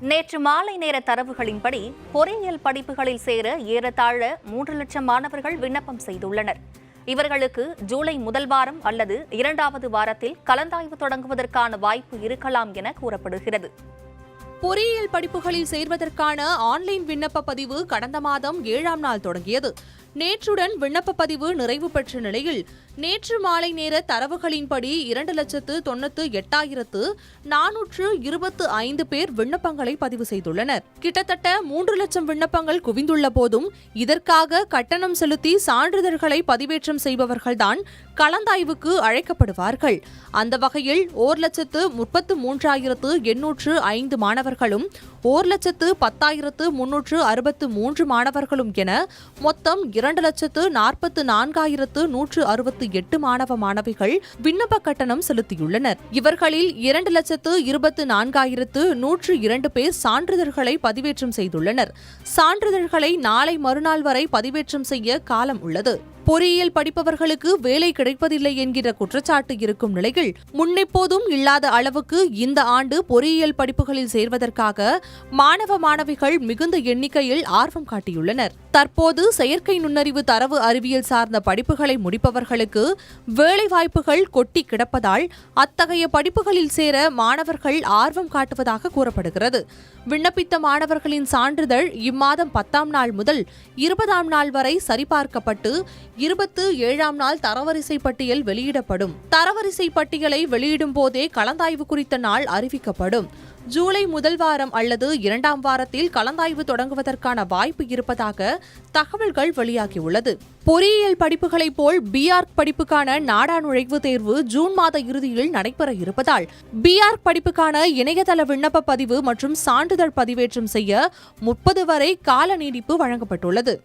நேற்று மாலை நேர தரவுகளின்படி பொறியியல் படிப்புகளில் சேர ஏறத்தாழ மூன்று லட்சம் மாணவர்கள் விண்ணப்பம் செய்துள்ளனர். இவர்களுக்கு ஜூலை முதல் வாரம் அல்லது இரண்டாவது வாரத்தில் கலந்தாய்வு தொடங்குவதற்கான வாய்ப்பு இருக்கலாம் என கூறப்படுகிறது. பொறியியல் படிப்புகளில் சேர்வதற்கான ஆன்லைன் விண்ணப்ப பதிவு கடந்த மாதம் ஏழாம் நாள் தொடங்கியது. நேற்றுடன் விண்ணப்ப பதிவு நிறைவு பெற்ற நிலையில் நேற்று மாலை நேர தரவுகளின்படி இரண்டு லட்சத்து தொண்ணூத்து எட்டாயிரத்து நானூற்று இருபத்து ஐந்து பேர் விண்ணப்பங்களை பதிவு செய்துள்ளனர். கிட்டத்தட்ட மூன்று லட்சம் விண்ணப்பங்கள் குவிந்துள்ள போதும் இதற்காக கட்டணம் செலுத்தி சான்றிதழ்களை பதிவேற்றம் செய்பவர்கள்தான் கலந்தாய்வுக்கு அழைக்கப்படுவார்கள். அந்த வகையில் ஓர் லட்சத்து முப்பத்து மூன்றாயிரத்து எண்ணூற்று ஐந்து மாணவர்களும் ஓர் லட்சத்து பத்தாயிரத்து முன்னூற்று அறுபத்து மூன்று மாணவர்களும் என மொத்தம் இரண்டு லட்சத்து நாற்பத்து நான்காயிரத்து நூற்று அறுபத்து எட்டு மாணவ மாணவிகள் விண்ணப்ப கட்டணம் செலுத்தியுள்ளனர். இவர்களில் இரண்டு லட்சத்து இருபத்து நான்காயிரத்து நூற்று இரண்டு பேர் சான்றிதழ்களை பதிவேற்றம் செய்துள்ளனர். சான்றிதழ்களை நாளை மறுநாள் வரை பதிவேற்றம் செய்ய காலம் உள்ளது. பொறியியல் படிப்பவர்களுக்கு வேலை கிடைப்பதில்லை என்கிற குற்றச்சாட்டு இருக்கும் நிலையில் முன்னெப்போதும் இல்லாத அளவுக்கு இந்த ஆண்டு பொறியியல் படிப்புகளில் சேர்வதற்காக மாணவ மாணவிகள் மிகுந்த எண்ணிக்கையில் ஆர்வம் காட்டியுள்ளனர். தற்போது செயற்கை நுண்ணறிவு தரவு அறிவியல் சார்ந்த படிப்புகளை முடிப்பவர்களுக்கு வேலைவாய்ப்புகள் கொட்டி கிடப்பதால் அத்தகைய படிப்புகளில் சேர மாணவர்கள் ஆர்வம் காட்டுவதாக கூறப்படுகிறது. விண்ணப்பித்த மாணவர்களின் சான்றிதழ் இம்மாதம் பத்தாம் நாள் முதல் இருபதாம் நாள் வரை சரிபார்க்கப்பட்டு இருபத்து ஏழாம் நாள் தரவரிசை பட்டியல் வெளியிடப்படும். தரவரிசை பட்டியலை வெளியிடும் போதே கலந்தாய்வு குறித்த நாள் அறிவிக்கப்படும். ஜூலை முதல் வாரம் அல்லது இரண்டாம் வாரத்தில் கலந்தாய்வு தொடங்குவதற்கான வாய்ப்பு இருப்பதாக தகவல்கள் வெளியாகியுள்ளது. பொறியியல் படிப்புகளைப் போல் பிஆர்க் படிப்புக்கான நாடா நுழைவுத் தேர்வு ஜூன் மாத இறுதியில் நடைபெற இருப்பதால் பிஆர்க் படிப்புக்கான இணையதள விண்ணப்ப பதிவு மற்றும் சான்றிதழ் பதிவேற்றம் செய்ய முப்பது வரை கால நீடிப்பு வழங்கப்பட்டுள்ளது.